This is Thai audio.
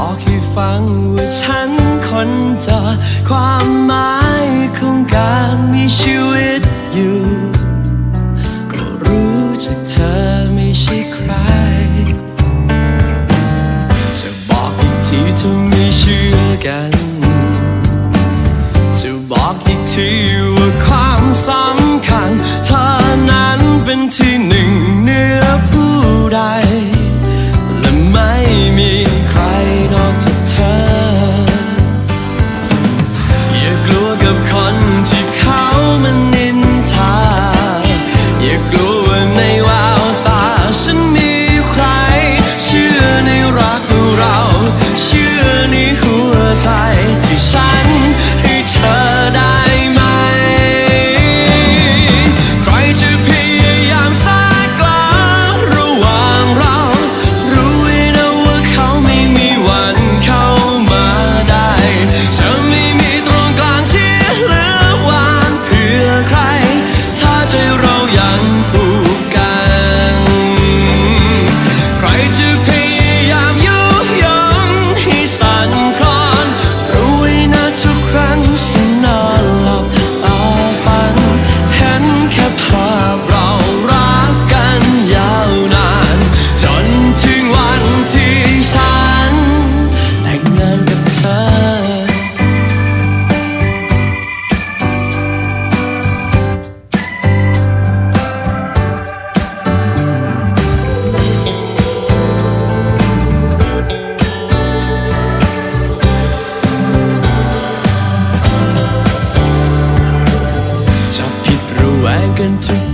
บอกให้ฟังว่าฉันคนจะความหมายของการมีชีวิตอยู่ ก็รู้จากเธอไม่ใช่ใครจะบอกอีกทีเธอไม่เชื่อกันจะบอกอีกทีว่าความสำคัญเธอ Into.